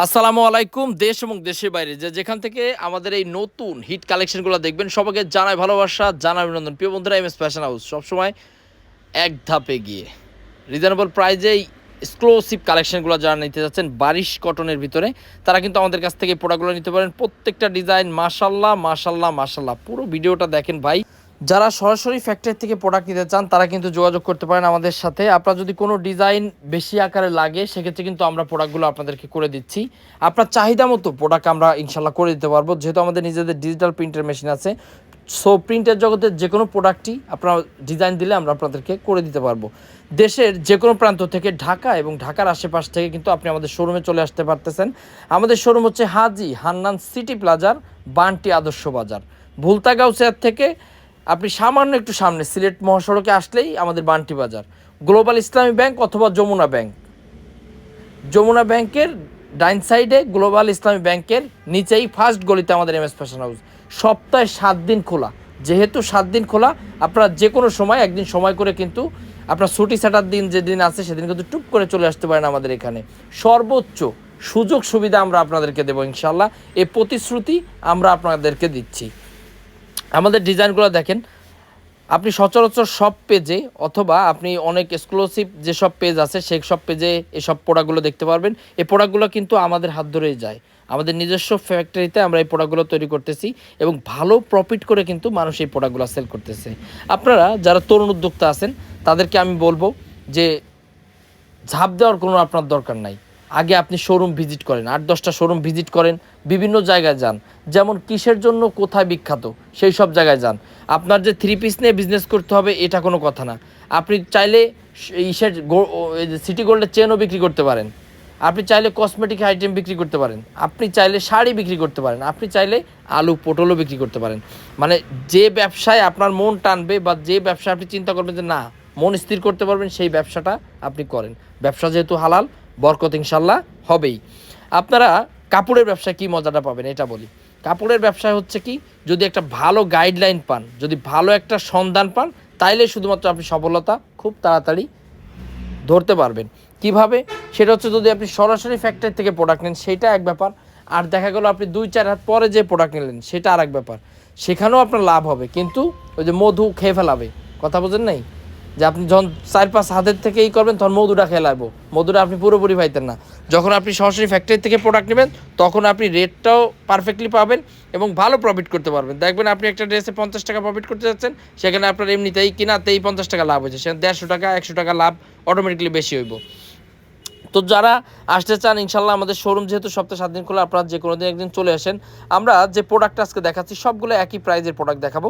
আসসালামু আলাইকুম, দেশ এবং দেশের বাইরে। যে যেখান থেকে আমাদের এই নতুন হিট কালেকশনগুলো দেখবেন, সবাইকে জানাই ভালোবাসা, জানাই অভিনন্দন। প্রিয় বন্ধুরা এম এস ফ্যাশন হাউস সবসময় এক ধাপে গিয়ে রিজনেবল প্রাইজে এক্সক্লুসিভ কালেকশনগুলো যারা নিতে যাচ্ছেন, বারিশ কটনের ভিতরে, তারা কিন্তু আমাদের কাছ থেকে প্রোডাক্টগুলো নিতে পারেন। প্রত্যেকটা ডিজাইন মাশাল্লাহ মাশাল্লাহ মাশাল্লাহ পুরো ভিডিওটা দেখেন ভাই। যারা সরাসরি ফ্যাক্টরি থেকে প্রোডাক্ট নিতে চান, তারা কিন্তু যোগাযোগ করতে পারেন আমাদের সাথে। আপনার যদি কোনো ডিজাইন বেশি আকারে লাগে, সেক্ষেত্রে কিন্তু আমরা প্রোডাক্টগুলো আপনাদেরকে করে দিচ্ছি। আপনার চাহিদা মতো প্রোডাক্ট আমরা ইনশাল্লাহ করে দিতে পারব। যেহেতু আমাদের নিজেদের ডিজিটাল প্রিন্টের মেশিন আছে সো প্রিন্টের জগতের যে কোনো প্রোডাক্টই আপনার ডিজাইন দিলে আমরা আপনাদেরকে করে দিতে পারব। দেশের যে কোনো প্রান্ত থেকে ঢাকা এবং ঢাকার আশেপাশ থেকে কিন্তু আপনি আমাদের শোরুমে চলে আসতে পারতেছেন। আমাদের শোরুম হচ্ছে হাজি হান্নান সিটি প্লাজার বান্টি আদর্শ বাজার। ভুলতা গাউসিয়ার থেকে আপনি সামান্য একটু সামনে, সিলেট মহাসড়কে আসলেই আমাদের বান্টি বাজার। গ্লোবাল ইসলামী ব্যাংক অথবা যমুনা ব্যাংক। যমুনা ব্যাংকের ডাইন সাইডে গ্লোবাল ইসলামী ব্যাংকের নিচেই ফার্স্ট গলিতে আমাদের এম এস ফ্যাশন হাউস। সপ্তাহে সাত দিন খোলা। যেহেতু সাত দিন খোলা, আপনারা যে কোনো সময়, একদিন সময় করে কিন্তু আপনার ছুটি ছাটার দিন যেদিন আছে, সেদিন কিন্তু টুপ করে চলে আসতে পারেন আমাদের এখানে। সর্বোচ্চ সুযোগ সুবিধা আমরা আপনাদেরকে দেবো ইনশাল্লাহ এই প্রতিশ্রুতি আমরা আপনাদেরকে দিচ্ছি। আমাদের ডিজাইনগুলো দেখেন। আপনি সচরাচর সব পেজে অথবা আপনি অনেক এক্সক্লুসিভ যেসব পেজ আছে, সেই সব পেজে এসব প্রোডাক্টগুলো দেখতে পারবেন। এই প্রোডাক্টগুলো কিন্তু আমাদের হাত ধরেই যায়। আমাদের নিজস্ব ফ্যাক্টরিতে আমরা এই প্রোডাক্টগুলো তৈরি করতেছি এবং ভালো প্রফিট করে কিন্তু মানুষ এই প্রোডাক্টগুলো সেল করতেছে। আপনারা যারা তরুণ উদ্যোক্তা আছেন, তাদেরকে আমি বলব যে ঝাঁপ দেওয়ার কোনো আপনার দরকার নাই। আগে আপনি শোরুম ভিজিট করেন। আট, দশটা শোরুম ভিজিট করেন, বিভিন্ন জায়গায় যান। যেমন কিসের জন্য কোথায় বিখ্যাত, সেই সব জায়গায় যান। আপনার যে থ্রি পিস নিয়ে বিজনেস করতে হবে, এটা কোনো কথা না। আপনি চাইলে ইসের সিটি গোল্ডের চেনও বিক্রি করতে পারেন। আপনি চাইলে কসমেটিক আইটেম বিক্রি করতে পারেন। আপনি চাইলে শাড়ি বিক্রি করতে পারেন। আপনি চাইলে আলু, পটলও বিক্রি করতে পারেন। মানে যে ব্যবসায় আপনার মন টানবে বা যে ব্যবসা আপনি চিন্তা করবেন যে না, মন স্থির করতে পারবেন, সেই ব্যবসাটা আপনি করেন। ব্যবসা যেহেতু হালাল বরকত ইনশাল্লাহ হবেই। আপনারা কাপড়ের ব্যবসায় কি মজাটা পাবেন এটা বলি। কাপড়ের ব্যবসায় হচ্ছে কি, যদি একটা ভালো গাইডলাইন পান, যদি ভালো একটা সন্ধান পান, তাইলে শুধুমাত্র আপনি সফলতা খুব তাড়াতাড়ি ধরতে পারবেন। কীভাবে? সেটা হচ্ছে যদি আপনি সরাসরি ফ্যাক্টরি থেকে প্রোডাক্ট নেন, সেটা এক ব্যাপার। আর দেখা গেলো আপনি দুই, চার হাত পরে যে প্রোডাক্ট নিলেন, সেটা আর এক ব্যাপার। সেখানেও আপনার লাভ হবে, কিন্তু ওই যে মধু খেয়ে ফেলাবে, কথা বোঝেন নাই? যে আপনি যখন চার পাঁচ হাতের থেকে এই করবেন, তখন মধুটা লাগবো মধুটা আপনি পুরোপুরি পাইতেন না। যখন আপনি সরাসরি ফ্যাক্টরি থেকে প্রোডাক্ট নেবেন, তখন আপনি রেটটাও পারফেক্টলি পাবেন এবং ভালো প্রফিট করতে পারবেন। দেখবেন আপনি একটা ড্রেসে পঞ্চাশ টাকা প্রফিট করতে যাচ্ছেন, সেখানে আপনার এমনিতেই কিনাতেই পঞ্চাশ টাকা লাভ হয়েছে। সেখানে দেড়শো টাকা, একশো টাকা লাভ অটোমেটিকলি বেশি হইব। তো যারা আসতে চান ইনশাল্লাহ আমাদের শোরুম যেহেতু সপ্তাহে সাত দিন খোলা, আপনারা যে কোনো দিন একদিন চলে আসেন। আমরা যে প্রোডাক্ট আজকে দেখাচ্ছি, সবগুলো একই প্রাইজের প্রোডাক্ট দেখাবো।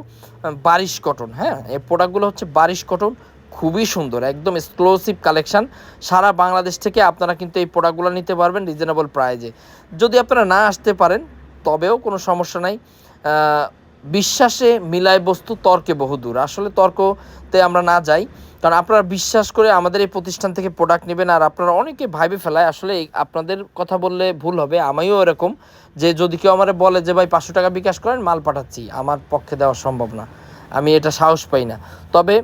বারিশ কটন হ্যাঁ? এই প্রোডাক্টগুলো হচ্ছে বারিশ কটন খুবই সুন্দর, একদম এক্সক্লুসিভ কালেকশন সারা বাংলাদেশ থেকে আপনারা কিন্তু এই প্রোডাক্টগুলো নিতে পারবেন রিজনেবল প্রাইজে যদি আপনারা না আসতে পারেন, তবেও কোনো সমস্যা নাই। বিশ্বাসে মিলায় বস্তু, তর্কে বহুদূর আসলে তর্কতে আমরা না যাই, কারণ আপনারা বিশ্বাস করে আমাদের এই প্রতিষ্ঠান থেকে প্রোডাক্ট নেবেন, আর আপনারা অনেকে ভাইবে ফেলায়, আসলে আপনাদের কথা বললে ভুল হবে, আমিও এরকম যে যদি কেউ আমার বলে যে, ভাই, পাঁচশো টাকা বিকাশ করেন, মাল পাঠাচ্ছি। আমার পক্ষে দেওয়া সম্ভব না। আমি এটা সাহস পাই না। তবে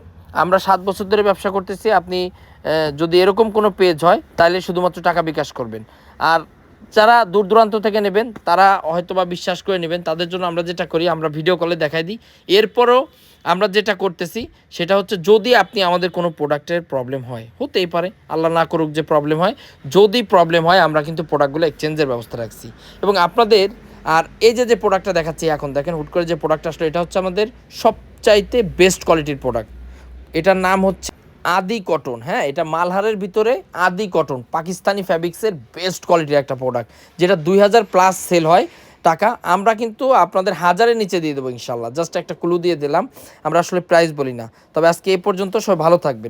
আমরা সাত বছর ধরে ব্যবসা করতেছি, আপনি যদি এরকম কোনো পেজ হয়, তাহলে শুধুমাত্র টাকা বিকাশ করবেন। আর যারা দূর দূরান্ত থেকে নেবেন, তারা হয়তো বা বিশ্বাস করে নেবেন, তাদের জন্য আমরা যেটা করি, আমরা ভিডিও কলে দেখাই দিই। এরপরও আমরা যেটা করতেছি, সেটা হচ্ছে যদি আপনি আমাদের কোনো প্রোডাক্টের প্রবলেম হয়, হতেই পারে, আল্লাহ না করুক যে প্রবলেম হয়, যদি প্রবলেম হয়, আমরা কিন্তু প্রোডাক্টগুলো এক্সচেঞ্জের ব্যবস্থা রাখছি। এবং আপনাদের, আর এই যে যে প্রোডাক্টটা দেখাচ্ছি এখন, দেখেন, হুট করে যে প্রোডাক্ট আসলো, এটা হচ্ছে আমাদের সবচাইতে বেস্ট কোয়ালিটির প্রোডাক্ট এটার নাম হচ্ছে আদি কটন হ্যাঁ? এটা মালহারের ভিতরে আদি কটন, পাকিস্তানি ফ্যাব্রিক্সের বেস্ট কোয়ালিটির একটা প্রোডাক্ট যেটা দুই হাজার প্লাস সেল হয়। টাকা আমরা কিন্তু আপনাদের হাজারের নিচে দিয়ে দেবো ইনশাল্লাহ। জাস্ট একটা ক্লু দিয়ে দিলাম, আমরা আসলে প্রাইস বলি না। তবে আজকে এ পর্যন্ত সবাই ভালো থাকবেন।